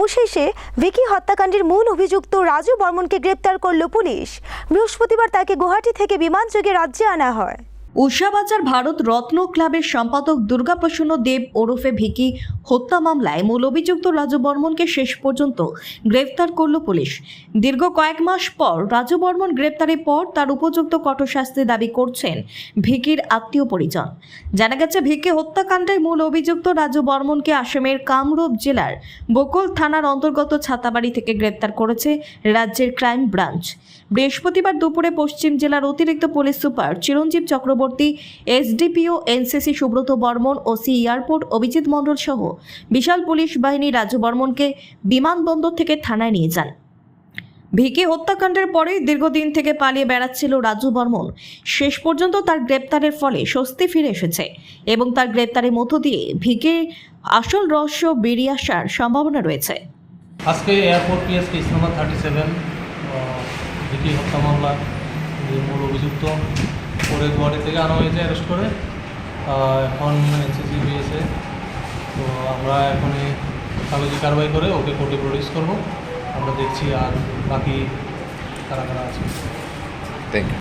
অবশেষে ভিকি হত্যাকাণ্ডের মূল অভিযুক্ত রাজু বর্মনকে গ্রেপ্তার করল পুলিশ। বৃহস্পতিবার তাকে গুয়াহাটি থেকে বিমানযোগে রাজ্যে আনা হয়। উষাবাজার ভারত রত্ন ক্লাবের সম্পাদক দুর্গাপ্রসন্ন দেব ওরফে ভিকি হত্যা মামলায় মূল অভিযুক্ত রাজু বর্মনকে শেষ পর্যন্ত গ্রেফতার করল পুলিশ। দীর্ঘ কয়েক মাস পর রাজু বর্মন গ্রেপ্তারের পর তার উপযুক্ত কঠোর শাস্তি দাবি করছেন ভিকির আত্মীয় পরিজন। জানা গেছে, ভিকি হত্যাকাণ্ডের মূল অভিযুক্ত রাজু বর্মনকে আসামের কামরূপ জেলার বকুল থানার অন্তর্গত ছাতাবাড়ি থেকে গ্রেপ্তার করেছে রাজ্যের ক্রাইম ব্রাঞ্চ। বৃহস্পতিবার দুপুরে পশ্চিম জেলার অতিরিক্ত police super Chiranjib Chakraborty SDPO, NCC Subrata Barman O C airport Abhijit Mondal সহ বিশাল পুলিশ বাহিনী রাজু বর্মনকে বিমানবন্দর থেকে থানায় নিয়ে যান। ভিকে হত্যাকাণ্ডের পরে দীর্ঘদিন থেকে পালিয়ে বেড়াচ্ছিল রাজু বর্মন। শেষ পর্যন্ত তার গ্রেপ্তারের ফলে স্বস্তি ফিরে এসেছে এবং তার গ্রেপ্তারের মধ্য দিয়ে ভিকে আসল রহস্য বেরিয়ে আসার সম্ভাবনা রয়েছে। আজকে airport PS case number thirty seven Vicky হত্যা মামলা মূল অভিযুক্ত পরে গুয়াহাটি থেকে আনা হয়েছে অ্যারেস্ট করে। এখন এনসিসি পেয়েছে তো আমরা এখন কাগজি কারবাই করে ওকে কোর্টে প্রডিউস করব। আমরা দেখছি আর বাকি কারা কারা আছে। Thank you